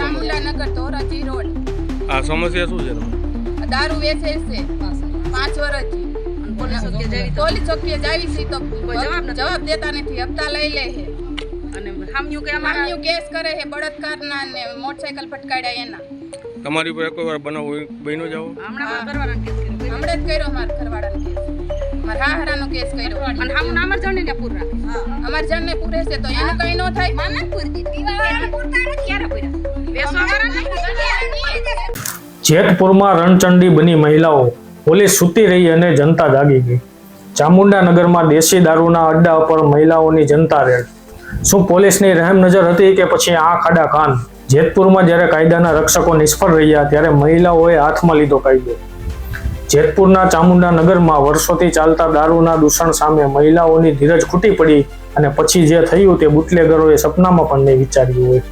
Chamundanagar Dhoraji road. આ સમસ્યા શું છે તમને? દારૂ વેચે છે. પાંચ વર્ષથી. પોલીસ ચોકીએ જાવી છે તો જવાબ દેતા નથી. હપ્તા લઈ લે છે. અને હામ્યું કે હામ્યું કેસ કરે છે બળાત્કારના ને મોટરસાયકલ ફટકાડ્યા એના. તમારી ઉપર એક વાર બનાવ બન્યો જાવ હમણાં મારા કેસ કર્યો હમણાં જ કર્યો મારા ઘરવાળાને કેસ. મારા હાહરાનો કેસ કર્યો. અને હામું નામ જ જણને પૂર રાખે. અમાર જણને પૂરે છે તો એને કઈ ન થાય. ક્યારે પૂર્યા વેસવાવાળા જેતપુરમાં રણચંડી બની મહિલાઓ પોલીસ સૂતી રહી અને જનતા જાગી ગઈ. ચામુંડા નગરમાં દેશી દારૂના અડ્ડા પર મહિલાઓની જનતા રેડ. શું પોલીસની રહેમ નજર હતી કે પછી આંખ આડા કાન જેતપુરમાં જ્યારે કાયદાના રક્ષકો નિષ્ફળ રહ્યા ત્યારે મહિલાઓએ હાથમાં લીધો કાયદો. જેતપુરના ચામુંડા નગરમાં વર્ષોથી ચાલતા દારૂના દૂષણ સામે મહિલાઓની ધીરજ ખૂટી પડી અને પછી જે થયું તે બુટલેગરોએ સપનામાં પણ નહીં વિચાર્યું હોય.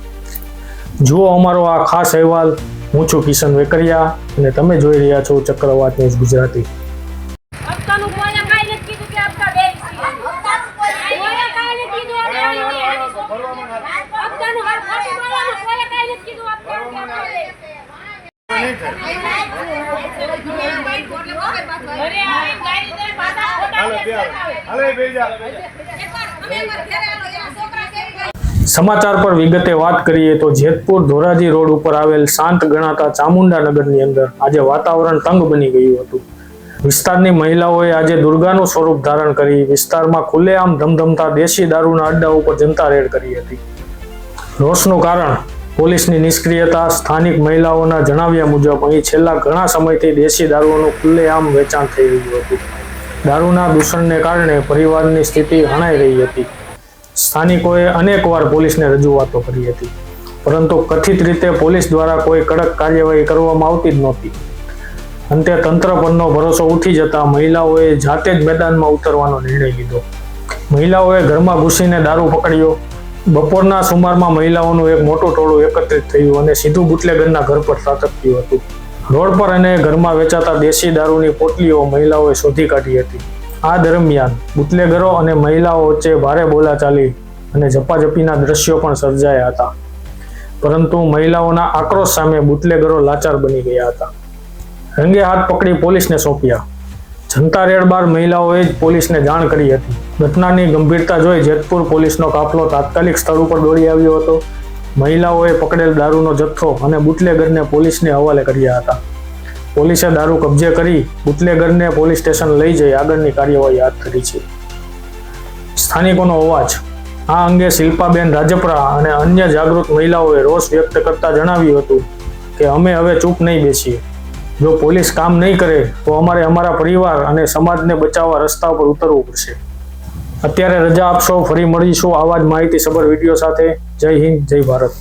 જુઓ અમારો આ ખાસ અહેવાલ. હું છું કિશન વેકરિયા અને તમે જોઈ રહ્યા છો ચક્રવાત ન્યૂઝ ગુજરાતી. સમાચાર પર વિગતે વાત કરીએ તો જેતપુર ધોરાજી રોડ ઉપર આવેલ શાંત ગણાતા ચામુંડા નગરની અંદર આજે વાતાવરણ તંગ બની ગયું હતું. વિસ્તારની મહિલાઓએ આજે દુર્ગાનું સ્વરૂપ ધારણ કરી વિસ્તારમાં ખુલ્લેઆમ ધમધમતા દેશી દારૂના અડ્ડા ઉપર જનતા રેડ કરી હતી. રોષનું કારણ, પોલીસની નિષ્ક્રિયતા સ્થાનિક મહિલાઓના જણાવ્યા મુજબ અહીં છેલ્લા ઘણા સમયથી દેશી દારૂઓનું ખુલ્લેઆમ વેચાણ થઈ રહ્યું હતું. દારૂના દૂષણને કારણે પરિવારની સ્થિતિ હણાઈ રહી હતી. સ્થાનિકોએ અનેકવાર પોલીસને રજૂઆતો કરી હતી, પરંતુ કથિત રીતે પોલીસ દ્વારા કોઈ કડક કાર્યવાહી કરવામાં આવતી જ નહોતી. અંતે તંત્ર પરનો ભરોસો ઉઠી જતા મહિલાઓએ જાતે જ મેદાનમાં ઉતરવાનો નિર્ણય લીધો. મહિલાઓએ ઘરમાં ઘૂસીને દારૂ પકડ્યો. બપોરના સુમારમાં મહિલાઓનું એક મોટું ટોળું એકત્રિત થયું અને સીધું બુટલેગરના ઘર પર ત્રાટક્યું હતું. રોડ પર અને ઘરમાં વેચાતા દેશી દારૂની પોટલીઓ મહિલાઓએ શોધી કાઢી હતી. આ દરમિયાન બુટલેગરો અને મહિલાઓ વચ્ચે ભારે બોલાચાલી અને ઝપાઝપીના દ્રશ્યો પણ સર્જાયા હતા. પરંતુ મહિલાઓના આક્રોશ સામે બુટલેગરો લાચાર બની ગયા હતા. રંગે હાથ પકડી પોલીસને સોંપ્યા. જનતા રેડ બાર મહિલાઓએ જ પોલીસને જાણ કરી હતી. ઘટનાની ગંભીરતા જોઈ જેતપુર પોલીસનો કાફલો તાત્કાલિક સ્થળ ઉપર દોડી આવ્યો હતો. મહિલાઓએ પકડેલ દારૂનો જથ્થો અને બુટલેગરને પોલીસને હવાલે કર્યા હતા. પોલીસે દારૂ કબજે કરી બુટલેગરને પોલીસ સ્ટેશન લઈ જઈ આગળની કાર્યવાહી હાથ ધરી છે. સ્થાનિકોનો અવાજ, આ અંગે શિલ્પાબેન રાજપરા અને અન્ય જાગૃત મહિલાઓએ રોષ વ્યક્ત કરતા જણાવ્યું હતું કે અમે હવે ચૂપ નહીં બેસીએ. જો પોલીસ કામ નહીં કરે, તો અમારે અમારા પરિવાર અને સમાજને બચાવવા રસ્તા પર ઉતરવું પડશે. અત્યારે રજા આપશો, ફરી મળીશું આવા જ માહિતી સબર વીડિયો સાથે. જય હિન્દ, જય ભારત.